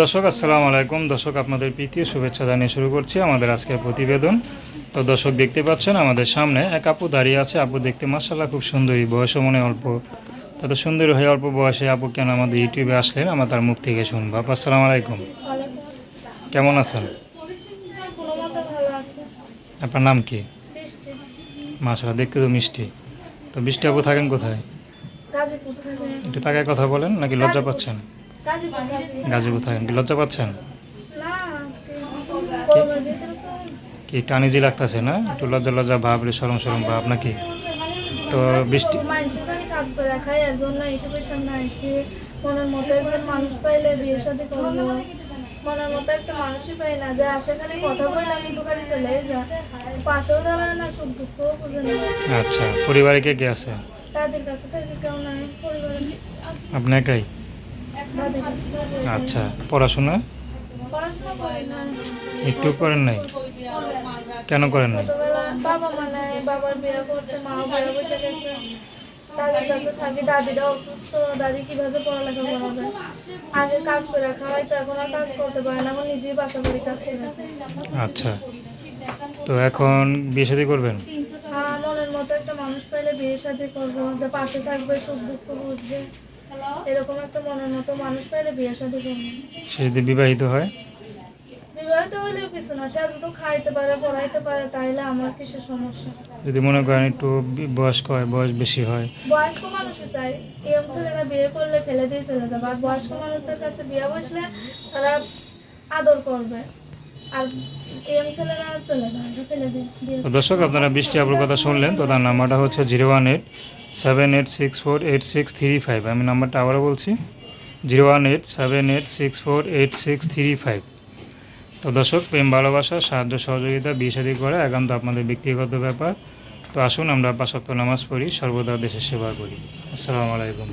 দর্শক আসসালামু আলাইকুম। দর্শক আপনাদের প্রীতি শুভেচ্ছা জানিয়ে শুরু করছি আমাদের আজকের প্রতিবেদন। তো দর্শক দেখতে পাচ্ছেন আমাদের সামনে এক আপু দাঁড়িয়ে আছে। আপু দেখতে মার্শাল্লাহ খুব সুন্দরী বয়সও মনে অল্প। তত সুন্দরী হয়ে অল্প বয়সে আপু কেন আমাদের ইউটিউবে আসলেন? আমরা তার মুখ থেকে শুনব। আপু আসসালামু আলাইকুম। কেমন আছেন? আপনার নাম কি? মার্শাল্লাহ দেখতে তো মিষ্টি। তো বৃষ্টি আপু থাকেন কোথায়? একটু তাকায় কথা বলেন নাকি লজ্জা পাচ্ছেন? গাজীপুর কোথায় লজ্জা পাচ্ছেন? কি? টানিজি লাগতেছে না? একটু লজ্জা লজ্জা ভাব রে সরম সরম ভাব নাকি? তো বৃষ্টি কাজ করে খাই এর জন্য ইউটিউবের সামনে আইসি মনের মতো একজন মানুষ পাইলে বিয়ের সাথে করব মনের মতো একটা মানুষই পাই না যে আসে খালি কথা বললাম কিন্তু খালি চলে যা পাশেও দাঁড়ায় না সুখ দুঃখও বুঝে না আচ্ছা পরিবারে কে কে আছে? তাদের কাছে থেকে কেউ নাই পরিবারে আপনি একাই? আচ্ছা পড়াশোনা? একটু করেন নাই? কেন করেন নাই? মা বাবার করছে বিয়ে বসে গেছে কাছে থাকি দাদিরা অসুস্থ দাদি পড়ালেখা আগে কাজ করে তো এখন আর কাজ করতে পারে না এখন নিজেই কাজ করে আচ্ছা তো এখন বিয়ে শাদী করবেন? হ্যাঁ মনের মতো একটা মানুষ পাইলে বিয়ে শাদী করব পাশে থাকবে, সুখ দুঃখ বুঝবে। এরকম একটা মনের মতো মানুষ পাইলে বিয়ে শাদী করব। সে যদি বিবাহিত হয়? বিবাহিত হলেও কিছু না সে যদি খাইতে পারে পড়াইতে পারে তাইলে আমার কিসের সমস্যা? যদি মনে করেন একটু বয়স্ক হয় বয়স বেশি হয়। বয়স্ক মানুষই চাই। ইয়ং ছেলেরা বিয়ে করলে ফেলে দিয়ে চলে যাবে। আর বয়স্ক মানুষদের কাছে বিয়ে বসলে তারা আদর করবে। আর দর্শক আপনারা বৃষ্টি আপুর কথা শুনলেন। তো তার নাম্বারটা হচ্ছে zero one eight seven eight six four eight six three five আমি নাম্বারটা আবারও বলছি। Zero one eight seven eight six four eight six three five তো দর্শক, প্রেম, ভালোবাসা, সাহায্য, সহযোগিতা বিষাদি করা একান্ত আপনাদের ব্যক্তিগত ব্যাপার। তো আসুন আমরা পাশাত্য নামাজ পড়ি, সর্বদা দেশের সেবা করি। আসসালামু আলাইকুম।